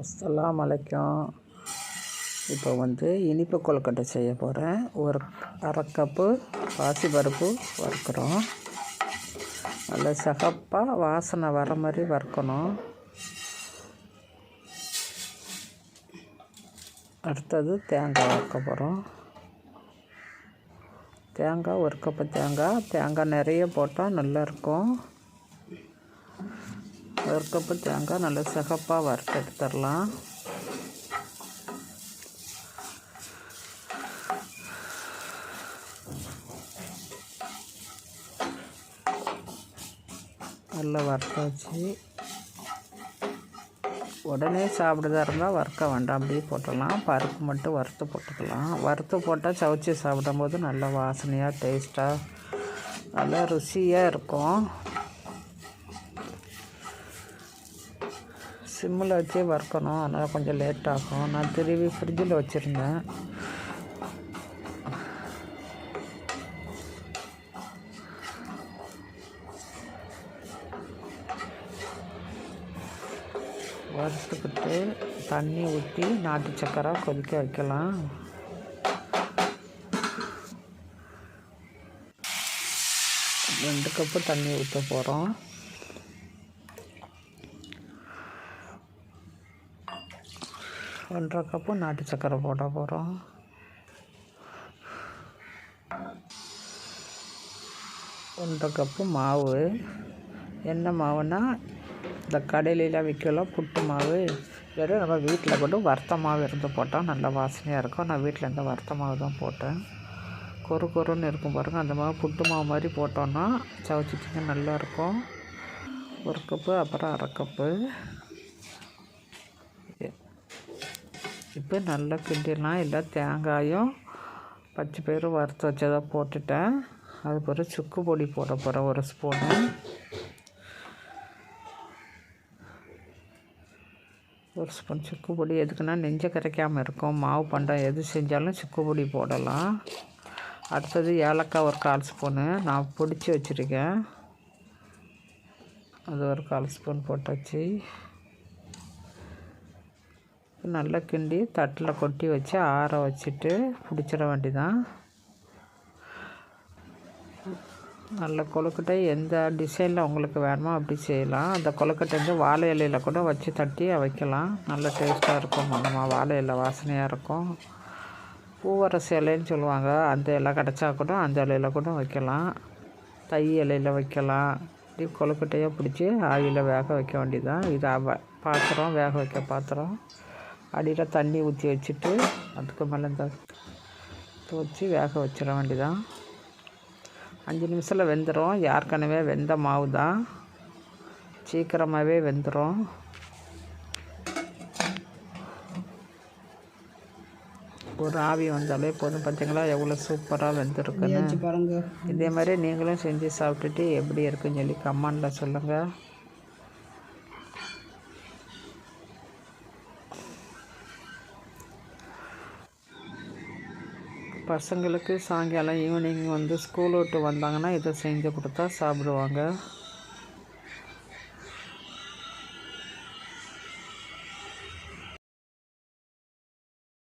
அஸ்ஸலாமு அலைக்கும். இப்போ வந்து இனிப்பு கொழுக்கட்டை செய்ய போகிறேன் ஒரு அரை கப்பு பாசிப்பருப்பு வறுக்கிறோம். நல்லா சகப்பாக வாசனை வர மாதிரி வறுக்கணும். அடுத்தது தேங்காய் வறுக்க போகிறோம் தேங்காய் ஒரு கப்பு தேங்காய். தேங்காய் நிறைய போட்டால் நல்லாயிருக்கும் ஒரு கப்பு தேங்காய் நல்லா சிகப்பாக வறுத்து எடுத்துடலாம். நல்லா வறுத்தாச்சு. உடனே சாப்பிடுதா இருந்தால் வறுக்க வேண்டாம் அப்படியே போட்டுடலாம். பருப்பு மட்டும் வறுத்து போட்டுக்கலாம். வறுத்து போட்டால் சவுச்சி சாப்பிடும்போது நல்லா வாசனையாக டேஸ்ட்டாக நல்லா ருசியாக இருக்கும். சிம்மில் வச்சே வறுக்கணும் அதனால் கொஞ்சம் லேட் ஆகும். நான் திருவி ஃப்ரிட்ஜில் வச்சுருந்தேன். வறுத்துக்கிட்டு தண்ணி ஊற்றி நாட்டு சக்கரை கொதிக்க வைக்கலாம். ரெண்டு கப்பு தண்ணி ஊற்ற போகிறோம் ஒன்றரை கப்பு நாட்டு சக்கரை போட போகிறோம் ஒன்றரை கப்பு மாவு. என்ன மாவுனா இந்த கடையிலலாம் விற்கலாம் புட்டு மாவு. வெறும் நம்ம வீட்டில் கூட வறுத்த மாவு இருந்து போட்டால் நல்லா வாசனையாக இருக்கும். நான் வீட்டில் இருந்து வறுத்த மாவு தான் போட்டேன். கொரு கொருன்னு இருக்கும் பாருங்கள் அந்த மாவு புட்டு மாவு மாதிரி போட்டோன்னா சவச்சிட்டிங்க நல்லாயிருக்கும் ஒரு கப்பு அப்புறம் அரை கப்பு. இப்போ நல்லா கிண்டிடலாம். இல்லை தேங்காயும் பச்சை பயிரும் வறுத்து வச்சதாக போட்டுட்டேன். அது பிறகு சுக்கு பொடி போட போகிறேன் ஒரு ஸ்பூனு ஒரு ஸ்பூன் சுக்கு பொடி. எதுக்குன்னா நெஞ்சை கரைக்காமல் இருக்கும். மாவு பண்டம் எது செஞ்சாலும் சுக்கு பொடி போடலாம். அடுத்தது ஏலக்காய் ஒரு கால் ஸ்பூனு நான் பிடிச்சி வச்சுருக்கேன். அது ஒரு கால் ஸ்பூன் போட்டாச்சு. நல்லா கிண்டி தட்டில் கொட்டி வச்சு ஆற வச்சுட்டு பிடிச்சிட வேண்டிதான். நல்ல கொழுக்கட்டை எந்த டிசைனில் உங்களுக்கு வேணுமோ அப்படி செய்யலாம். அந்த கொழுக்கட்டை வந்து வாழை இலையில் கூட வச்சு தட்டி வைக்கலாம். நல்ல டேஸ்ட்டாக இருக்கும். நம்ம வாழை இலை வாசனையாக இருக்கும். பூவரசு இலைன்னு சொல்லுவாங்க. அந்த இலை கிடச்சா கூட அந்த இலையில் கூட வைக்கலாம். தை இலையில் வைக்கலாம். இப்படி கொழுக்கட்டையாக பிடிச்சி ஆவியில் வேக வைக்க வேண்டியதுதான் இது பாத்திரம் வேக வைக்க பாத்திரம். அடியில் தண்ணி ஊற்றி வச்சுட்டு அதுக்கு மேலே இந்த வச்சு வேக வச்சிட வேண்டியதான் அஞ்சு நிமிஷத்தில் வெந்துடும் ஏற்கனவே வெந்த மாவு தான் சீக்கிரமாகவே வெந்துடும் ஒரு ஆவி வந்தாலே போதும். பார்த்தீங்களா எவ்வளோ சூப்பராக வெந்திருக்குன்னு. பாருங்க. இதே மாதிரி நீங்களும் செஞ்சு சாப்பிட்டுட்டு எப்படி இருக்குன்னு சொல்லி கமெண்டில் சொல்லுங்கள் பசங்களுக்கு சாயங்காலம் ஈவினிங் வந்து ஸ்கூல் விட்டு வந்தாங்கன்னா இதை செஞ்சு கொடுத்தா சாப்பிடுவாங்க.